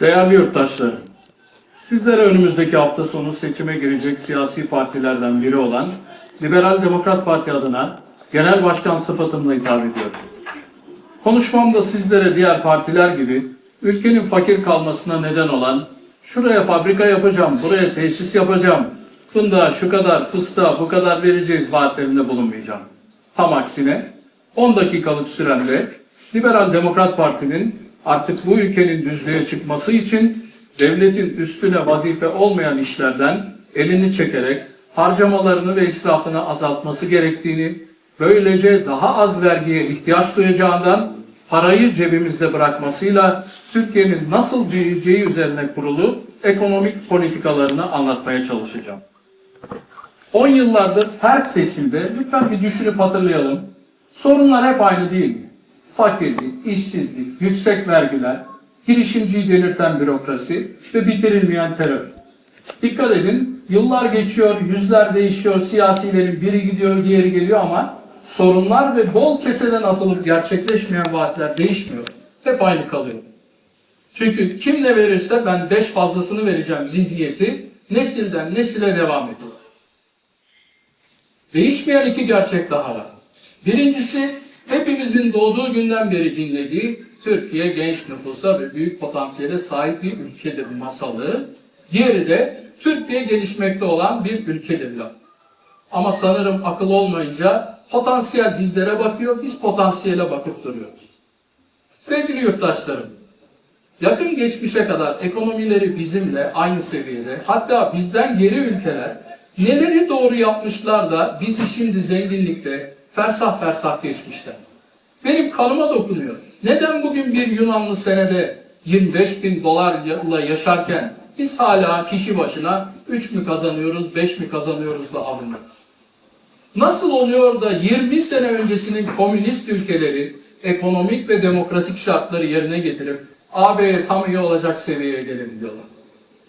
Değerli yurttaşlarım, sizlere önümüzdeki hafta sonu seçime girecek siyasi partilerden biri olan Liberal Demokrat Parti adına Genel Başkan sıfatımla hitap ediyorum. Konuşmamda sizlere diğer partiler gibi ülkenin fakir kalmasına neden olan şuraya fabrika yapacağım, buraya tesis yapacağım, fındığa şu kadar, fıstığa bu kadar vereceğiz vaatlerinde bulunmayacağım. Tam aksine 10 dakikalık süremde Liberal Demokrat Parti'nin artık bu ülkenin düzlüğe çıkması için devletin üstüne vazife olmayan işlerden elini çekerek harcamalarını ve israfını azaltması gerektiğini, böylece daha az vergiye ihtiyaç duyacağından parayı cebimizde bırakmasıyla Türkiye'nin nasıl büyüyeceği üzerine kurulu ekonomik politikalarını anlatmaya çalışacağım. 10 yıllardır her seçimde lütfen bir düşünüp hatırlayalım. Sorunlar hep aynı değil mi? Fakirlik, işsizlik, yüksek vergiler, girişimciyi delirten bürokrasi ve bitirilmeyen terör. Dikkat edin, yıllar geçiyor, yüzler değişiyor, siyasilerin biri gidiyor, diğeri geliyor ama sorunlar ve bol keseden atılıp gerçekleşmeyen vaatler değişmiyor. Hep aynı kalıyor. Çünkü kim ne verirse ben beş fazlasını vereceğim zihniyeti nesilden nesile devam ediyor. Değişmeyen iki gerçek daha var. Birincisi hepimizin doğduğu günden beri dinlediği Türkiye genç nüfusa ve büyük potansiyele sahip bir ülkedir masalı. Diğeri de Türkiye gelişmekte olan bir ülkedir laf. Ama sanırım akıl olmayınca potansiyel bizlere bakıyor, biz potansiyele bakıp duruyoruz. Sevgili yurttaşlarım, yakın geçmişe kadar ekonomileri bizimle aynı seviyede, hatta bizden geri ülkeler neleri doğru yapmışlar da bizi şimdi zenginlikte fersah fersah geçmişler. Benim kanıma dokunuyor. Neden bugün bir Yunanlı senede 25 bin dolarla yaşarken biz hala kişi başına 3 mü kazanıyoruz, 5 mi kazanıyoruz da avınıyoruz? Nasıl oluyor da 20 sene öncesinin komünist ülkeleri ekonomik ve demokratik şartları yerine getirip AB'ye tam üye olacak seviyeye gelebiliyorlar?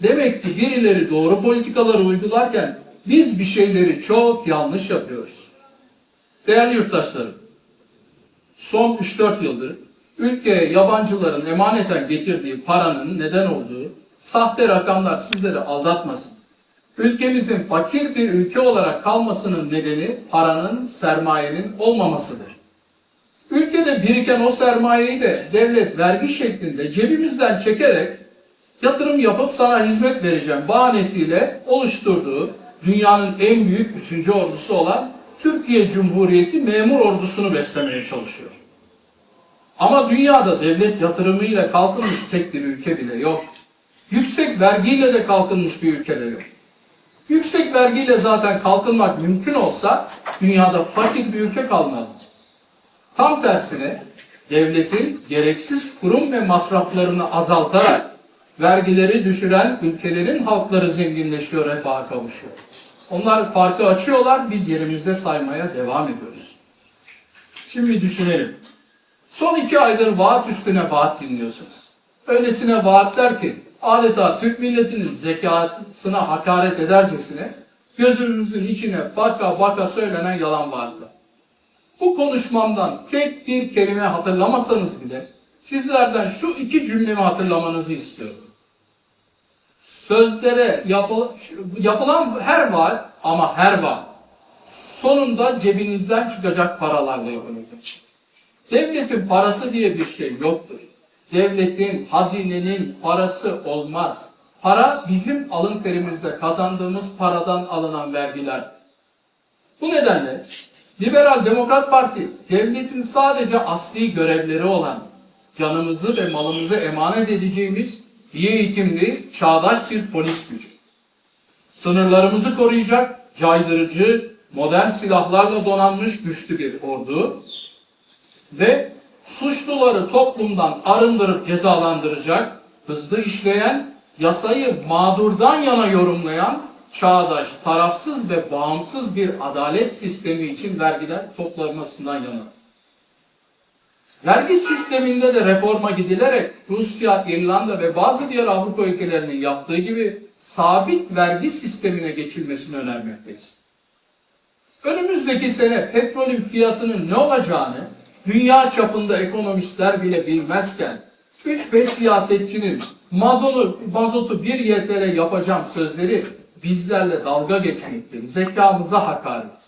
Demek ki birileri doğru politikaları uygularken biz bir şeyleri çok yanlış yapıyoruz. Değerli yurttaşlarım, son 3-4 yıldır ülkeye yabancıların emaneten getirdiği paranın neden olduğu sahte rakamlar sizleri aldatmasın. Ülkemizin fakir bir ülke olarak kalmasının nedeni paranın, sermayenin olmamasıdır. Ülkede biriken o sermayeyi de devlet vergi şeklinde cebimizden çekerek yatırım yapıp sana hizmet vereceğim bahanesiyle oluşturduğu dünyanın en büyük üçüncü ordusu olan Türkiye Cumhuriyeti memur ordusunu beslemeye çalışıyor. Ama dünyada devlet yatırımıyla kalkınmış tek bir ülke bile yok. Yüksek vergiyle de kalkınmış bir ülke de yok. Yüksek vergiyle zaten kalkınmak mümkün olsa dünyada fakir bir ülke kalmazdı. Tam tersine devletin gereksiz kurum ve masraflarını azaltarak vergileri düşüren ülkelerin halkları zenginleşiyor, refaha kavuşuyor. Onlar farkı açıyorlar, biz yerimizde saymaya devam ediyoruz. Şimdi düşünelim. Son iki aydır vaat üstüne vaat dinliyorsunuz. Öylesine vaatler ki adeta Türk milletinin zekasına hakaret edercesine gözümüzün içine baka baka söylenen yalan vaatler. Bu konuşmamdan tek bir kelime hatırlamasanız bile sizlerden şu iki cümlemi hatırlamanızı istiyorum. Sözlere yapı- yapılan her vaat ama her vaat sonunda cebinizden çıkacak paralarla yapılacak. Devletin parası diye bir şey yoktur. Devletin, hazinenin parası olmaz. Para bizim alın terimizle kazandığımız paradan alınan vergiler. Bu nedenle Liberal Demokrat Parti devletin sadece asli görevleri olan canımızı ve malımızı emanet edeceğimiz iyi eğitimli, çağdaş bir polis gücü. Sınırlarımızı koruyacak, caydırıcı, modern silahlarla donanmış güçlü bir ordu ve suçluları toplumdan arındırıp cezalandıracak, hızlı işleyen, yasayı mağdurdan yana yorumlayan, çağdaş, tarafsız ve bağımsız bir adalet sistemi için vergiler toplanmasından yana. Vergi sisteminde de reforma gidilerek Rusya, İrlanda ve bazı diğer Avrupa ülkelerinin yaptığı gibi sabit vergi sistemine geçilmesini önermekteyiz. Önümüzdeki sene petrolün fiyatının ne olacağını dünya çapında ekonomistler bile bilmezken 3-5 siyasetçinin mazotu, mazotu 1 YTL yapacağım sözleri bizlerle dalga geçmektir. Zekamıza hakaret.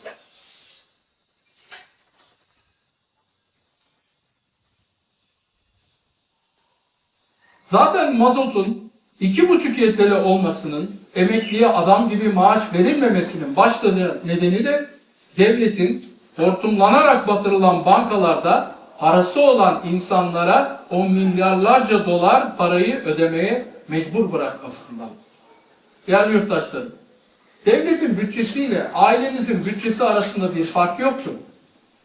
Zaten mazotun 2,5 YTL olmasının emekliye adam gibi maaş verilmemesinin başladığı nedeni de devletin hortumlanarak batırılan bankalarda parası olan insanlara on milyarlarca dolar parayı ödemeye mecbur bırakmasından. Değerli yurttaşlarım, devletin bütçesiyle ailenizin bütçesi arasında bir fark yoktur.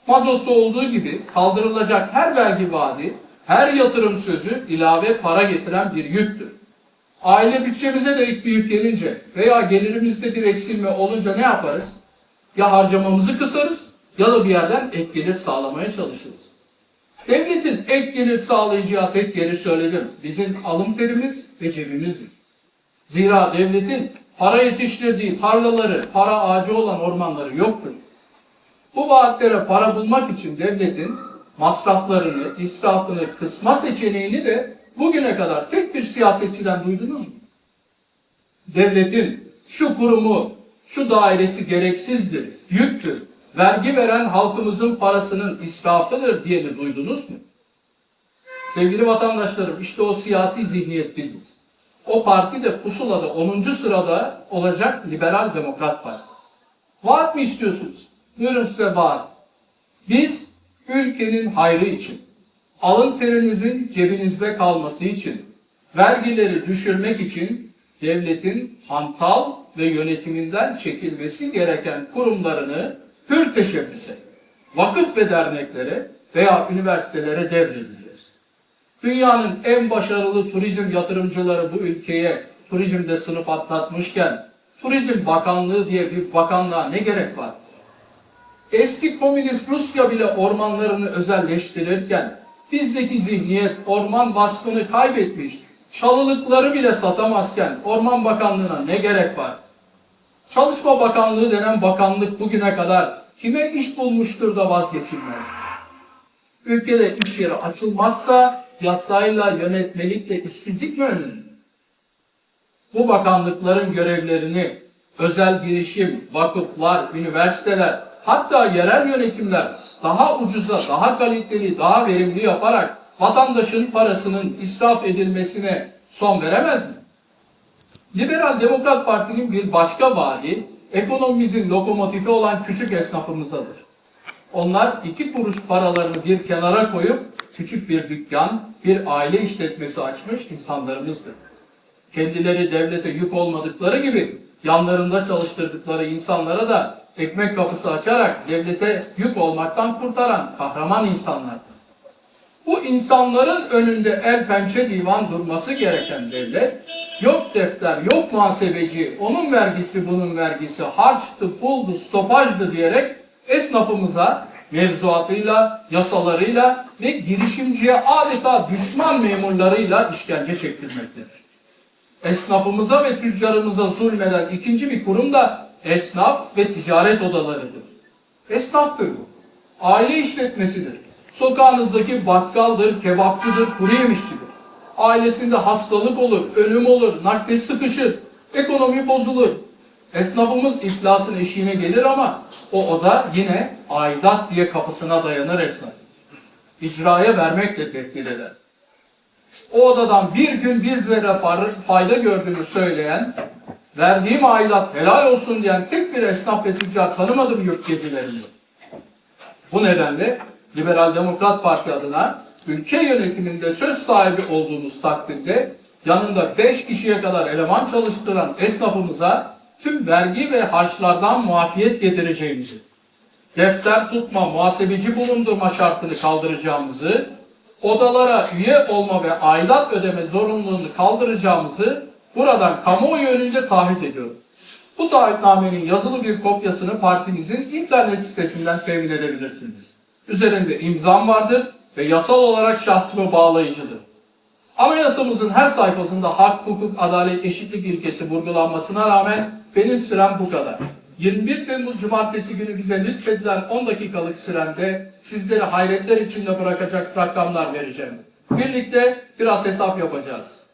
Mazotta olduğu gibi kaldırılacak her vergi vaadi, her yatırım sözü ilave para getiren bir yüktür. Aile bütçemize de ilk bir yük gelince veya gelirimizde bir eksilme olunca ne yaparız? Ya harcamamızı kısarız ya da bir yerden ek gelir sağlamaya çalışırız. Devletin ek gelir sağlayacağı tek yeri söyledim. Bizim alım terimiz ve cebimizdir. Zira devletin para yetiştirdiği tarlaları, para ağacı olan ormanları yoktur. Bu vaatlere para bulmak için devletin masraflarını, israfını kısma seçeneğini de bugüne kadar tek bir siyasetçiden duydunuz mu? Devletin şu kurumu, şu dairesi gereksizdir, yüktür, vergi veren halkımızın parasının israfıdır diyeni duydunuz mu? Sevgili vatandaşlarım işte o siyasi zihniyet biziz. O parti de pusulada 10. sırada olacak Liberal Demokrat Parti. Vaat mı istiyorsunuz? Buyurun size vaat. Biz ülkenin hayrı için, alın terinizin cebinizde kalması için, vergileri düşürmek için devletin hantal ve yönetiminden çekilmesi gereken kurumlarını hür teşebbüse, vakıf ve derneklere veya üniversitelere devredeceğiz. Dünyanın en başarılı turizm yatırımcıları bu ülkeye turizmde sınıf atlatmışken Turizm Bakanlığı diye bir bakanlığa ne gerek var? Eski komünist Rusya bile ormanlarını özelleştirirken bizdeki zihniyet orman vasfını kaybetmiş, çalılıkları bile satamazken Orman Bakanlığı'na ne gerek var? Çalışma Bakanlığı denen bakanlık bugüne kadar kime iş bulmuştur da vazgeçilmez? Ülkede iş yeri açılmazsa yasayla, yönetmelikle işsizlik mi önlenir? Bu bakanlıkların görevlerini özel girişim, vakıflar, üniversiteler, hatta yerel yönetimler daha ucuza, daha kaliteli, daha verimli yaparak vatandaşın parasının israf edilmesine son veremez mi? Liberal Demokrat Parti'nin bir başka vaadi ekonomimizin lokomotifi olan küçük esnafımızadır. Onlar iki kuruş paralarını bir kenara koyup küçük bir dükkan, bir aile işletmesi açmış insanlarımızdır. Kendileri devlete yük olmadıkları gibi yanlarında çalıştırdıkları insanlara da ekmek kapısı açarak devlete yük olmaktan kurtaran kahraman insanlardır. Bu insanların önünde el pençe divan durması gereken devlet, yok defter, yok muhasebeci, onun vergisi, bunun vergisi, harçtı, puldu, stopajdı diyerek esnafımıza mevzuatıyla, yasalarıyla ve girişimciye adeta düşman memurlarıyla işkence çektirmektedir. Esnafımıza ve tüccarımıza zulmeden ikinci bir kurum da esnaf ve ticaret odalarıdır. Esnaftır bu. Aile işletmesidir. Sokağınızdaki bakkaldır, kebapçıdır, kuru yemişçidir. Ailesinde hastalık olur, ölüm olur, nakde sıkışır, ekonomi bozulur. Esnafımız iflasın eşiğine gelir ama o oda yine aidat diye kapısına dayanır esnaf. İcraya vermekle tehdit eder. O odadan bir gün bir zerre fayda gördüğünü söyleyen, verdiğim aidat helal olsun diyen tek bir esnaf ve tüccar tanımadım yurt gezilerinde. Bu nedenle Liberal Demokrat Parti adına ülke yönetiminde söz sahibi olduğumuz takdirde yanında 5 kişiye kadar eleman çalıştıran esnafımıza tüm vergi ve harçlardan muafiyet getireceğimizi, defter tutma, muhasebeci bulundurma şartını kaldıracağımızı, odalara üye olma ve aidat ödeme zorunluluğunu kaldıracağımızı buradan kamuoyu önünde taahhüt ediyorum. Bu taahhütnamenin yazılı bir kopyasını partimizin internet sitesinden temin edebilirsiniz. Üzerinde imzam vardır ve yasal olarak şahsımı bağlayıcıdır. Anayasamızın her sayfasında hak, hukuk, adalet, eşitlik ilkesi vurgulanmasına rağmen benim sürem bu kadar. 21 Temmuz Cumartesi günü bize lütfedilen 10 dakikalık süremde sizleri hayretler içinde bırakacak rakamlar vereceğim. Birlikte biraz hesap yapacağız.